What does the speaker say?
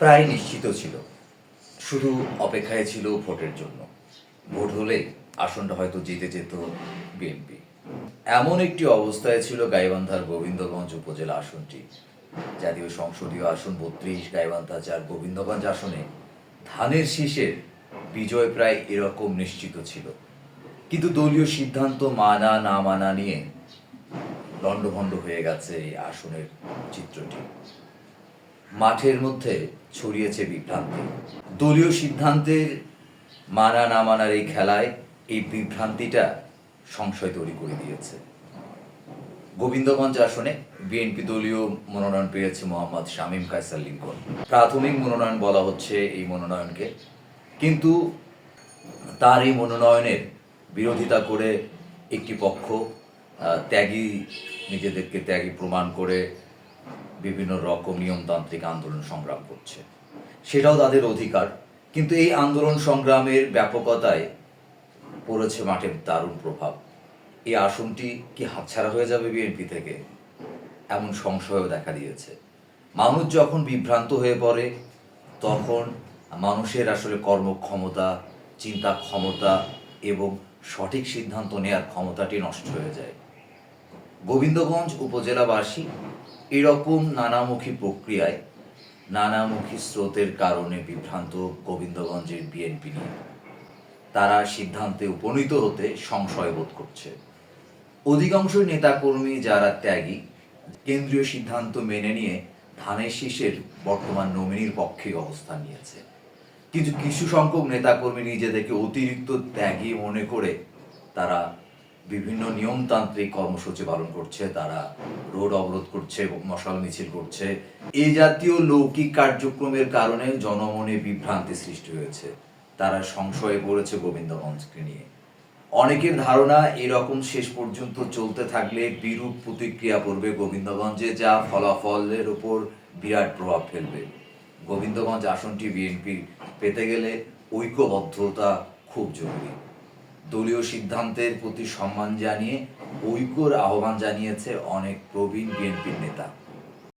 প্রায় নিশ্চিত ছিল। শুধু অপেক্ষায় ছিল ভোটের জন্য। ভোট হলে আসনটা হয়তো জিতে যেত বিএনপি। এমন একটি অবস্থায় ছিল গাইবান্ধার গোবিন্দগঞ্জ উপজেলা আসনটি। জাতীয় সংসদীয় আসন বত্রিশ গাইবান্ধা চার গোবিন্দগঞ্জ আসনে ধানের শীষের বিজয় প্রায় এরকম নিশ্চিত ছিল। কিন্তু দলীয় সিদ্ধান্ত মানা না মানা নিয়ে লণ্ডভণ্ড হয়ে গেছে এই আসনের চিত্রটি। মাঠের মধ্যে ছড়িয়েছে বিভ্রান্তি। দলীয় সিদ্ধান্তের মানা না মানার এই খেলায় এই বিভ্রান্তিটা সংশয় তৈরি করে দিয়েছে। গোবিন্দগঞ্জ আসনে বিএনপি দলীয় মনোনয়ন পেয়েছে মোহাম্মদ শামীম কায়সার লিঙ্কন। প্রাথমিক মনোনয়ন বলা হচ্ছে এই মনোনয়নকে। কিন্তু তার এই মনোনয়নের বিরোধিতা করে একটি পক্ষ ত্যাগী, নিজেদেরকে ত্যাগী প্রমাণ করে বিভিন্ন রকম নিয়মতান্ত্রিক আন্দোলন সংগ্রাম করছে। সেটাও তাদের অধিকার, কিন্তু এই আন্দোলন সংগ্রামের ব্যাপকতায় পড়েছে মাঠের দারুণ প্রভাব। এই আসনটি কি হাতছাড়া হয়ে যাবে বিএনপি থেকে? এমন সংশয়ও দেখা দিয়েছে। মানুষ যখন বিভ্রান্ত হয়ে পড়ে, তখন মানুষের আসলে কর্মক্ষমতা, চিন্তা ক্ষমতা এবং সঠিক সিদ্ধান্ত নেওয়ার ক্ষমতাটি নষ্ট হয়ে যায়। গোবিন্দগঞ্জ উপজেলাবাসী এরকম নানামুখী প্রক্রিয়ায় নানামুখী স্রোতের কারণে বিভ্রান্ত গোবিন্দগঞ্জের বিএনপি নিয়ে। তারা সিদ্ধান্তে উপনীত হতে সংশয় বোধ করছে। অধিকাংশ নেতাকর্মী যারা ত্যাগী, কেন্দ্রীয় সিদ্ধান্ত মেনে নিয়ে ধানের শীষের বর্তমান নমিনির পক্ষে অবস্থান নিয়েছে। কিন্তু কিছু সংখ্যক নেতাকর্মী নিজেদেরকে অতিরিক্ত ত্যাগী মনে করে তারা বিভিন্ন নিয়মতান্ত্রিক কর্মসূচি পালন করছে, তারা রোড অবরোধ করছে, মশাল মিছিল করছে। এই জাতীয় লৌকিক কার্যক্রমের কারণে জনমনে বিভ্রান্তি সৃষ্টি হয়েছে। তারা সংশয়ে পড়েছে গোবিন্দগঞ্জকে নিয়ে। অনেকের ধারণা, এরকম শেষ পর্যন্ত চলতে থাকলে বিরূপ প্রতিক্রিয়া পড়বে গোবিন্দগঞ্জে, যা ফলাফলের উপর বিরাট প্রভাব ফেলবে। গোবিন্দগঞ্জ আসনটি বিএনপি পেতে গেলে ঐক্যবদ্ধতা খুব জরুরি। দলীয় সিদ্ধান্তের প্রতি সম্মান জানিয়ে ঐক্যর আহ্বান জানিয়েছে অনেক প্রবীণ বিএনপির নেতা।